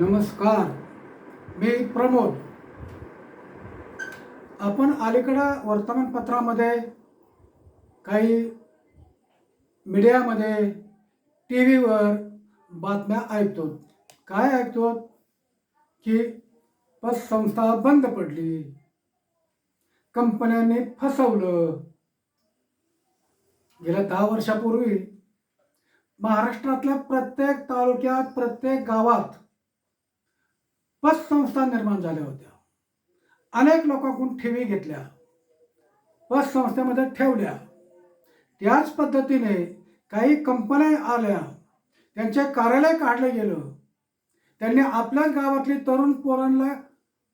नमस्कार. मी प्रमोद. आपण अलीकडं वर्तमानपत्रामध्ये काही मीडियामध्ये टी व्हीवर बातम्या ऐकतो. काय ऐकतो? की पतसंस्था बंद पडली. कंपन्यांनी फसवलं. गेल्या दहा वर्षापूर्वी महाराष्ट्रातल्या प्रत्येक तालुक्यात प्रत्येक गावात पतसंस्था निर्माण झाल्या होत्या. अनेक लोकांकडून ठेवी घेतल्या. पतसंस्थेमध्ये ठेवल्या. त्याच पद्धतीने काही कंपन्या आल्या. त्यांचे कार्यालय काढलं गेलं. त्यांनी आपल्याच गावातली तरुण पोरांना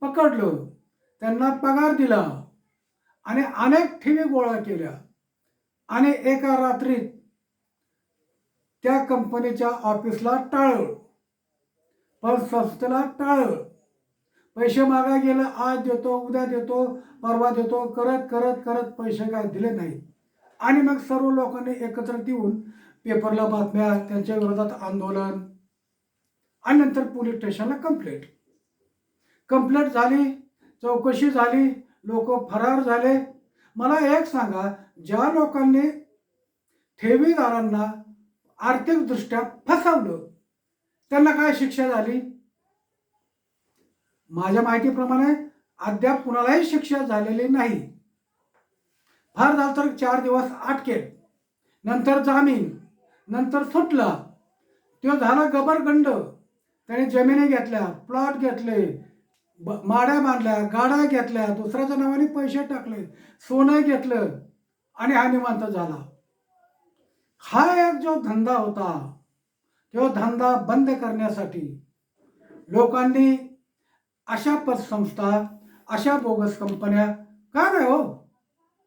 पकडलं. त्यांना पगार दिला. आणि अनेक ठेवी गोळा केल्या. आणि एका रात्रीत त्या कंपनीच्या ऑफिसला टाळलं. पण स्वस्तला टाळलं पैसे मागा गेलं आज देतो उद्या देतो परवा देतो करत करत करत पैसे काय दिले नाही आणि मग सर्व लोकांनी एकत्र येऊन पेपरला बातम्या त्यांच्या विरोधात आंदोलन. आणि नंतर पोलीस स्टेशनला कंप्लेंट कंप्लेंट झाली चौकशी झाली लोक फरार झाले. मला एक सांगा ज्या लोकांनी ठेवीदारांना आर्थिकदृष्ट्या फसवलं त्यांना काय शिक्षा झाली? माझ्या माहितीप्रमाणे अद्याप कुणालाही शिक्षा झालेली नाही. फार झालं तर चार दिवस अटकेत नंतर जामीन नंतर सुटला. तो झाला गबरगंड. त्याने जमिनी घेतल्या प्लॉट घेतले ब- माड्या बांधल्या गाड्या घेतल्या दुसऱ्याच्या नावाने पैसे टाकले सोनं घेतलं आणि हा निवांत झाला. हा एक जो धंदा होता तो धंदा बंद करण्यासाठी लोकांनी अशा पतसंस्था अशा बोगस कंपन्या का नाही हो?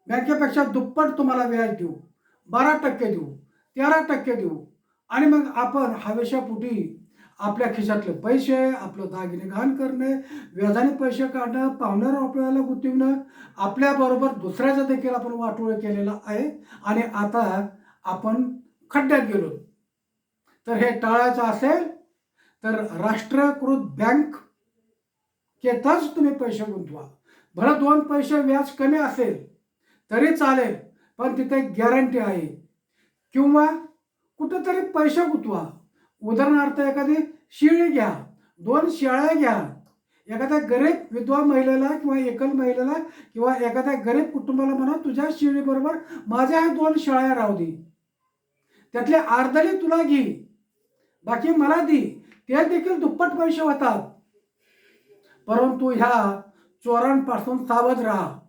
बँकेपेक्षा दुप्पट तुम्हाला व्याज देऊ बारा टक्के देऊ तेरा टक्के देऊ. आणि मग आपण हवेशापुटी आपल्या खिशातले पैसे आपलं दागिने घाण करणे व्याजाने पैसे काढणं पाहुण्यावर आपल्याला गुंतवणं आपल्याबरोबर दुसऱ्याचं देखील आपण वाटोळ केलेला आहे. आणि आता आपण खड्ड्यात गेलो. तर हे टाळायचं असेल तर राष्ट्रीयकृत बँक केतच तुम्ही पैसे गुंतवा. भरं दोन पैसे व्याज कमी असेल तरी चालेल पण तिथे गॅरंटी आहे. किंवा कुठंतरी पैसे गुंतवा. उदाहरणार्थ एखादी शिळी घ्या दोन शेळ्या घ्या. एखाद्या गरीब विधवा महिलेला किंवा एकल महिलेला किंवा एखाद्या गरीब कुटुंबाला म्हणा तुझ्या शिळीबरोबर माझ्या ह्या दोन शेळ्या राहू दे. त्यातले अर्धली तुला घे. बाकी मला दे ते देखील दुप्पट पैसे होतात. परंतु ह्या चोरांपासून सावध राहा.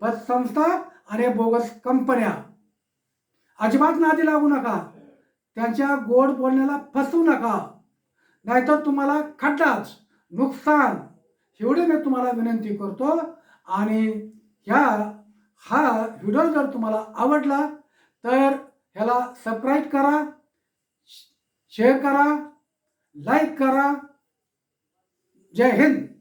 पतसंस्था आणि बोगस कंपन्या. अजिबात नादी लागू नका. त्यांच्या गोड बोलण्याला फसवू नका. नाहीतर तुम्हाला खड्डाच नुकसान. एवढी मी तुम्हाला विनंती करतो. आणि ह्या हा व्हिडिओ जर तुम्हाला आवडला तर ह्याला सबस्क्राईब करा. शेअर करा लाईक करा. जय हिंद.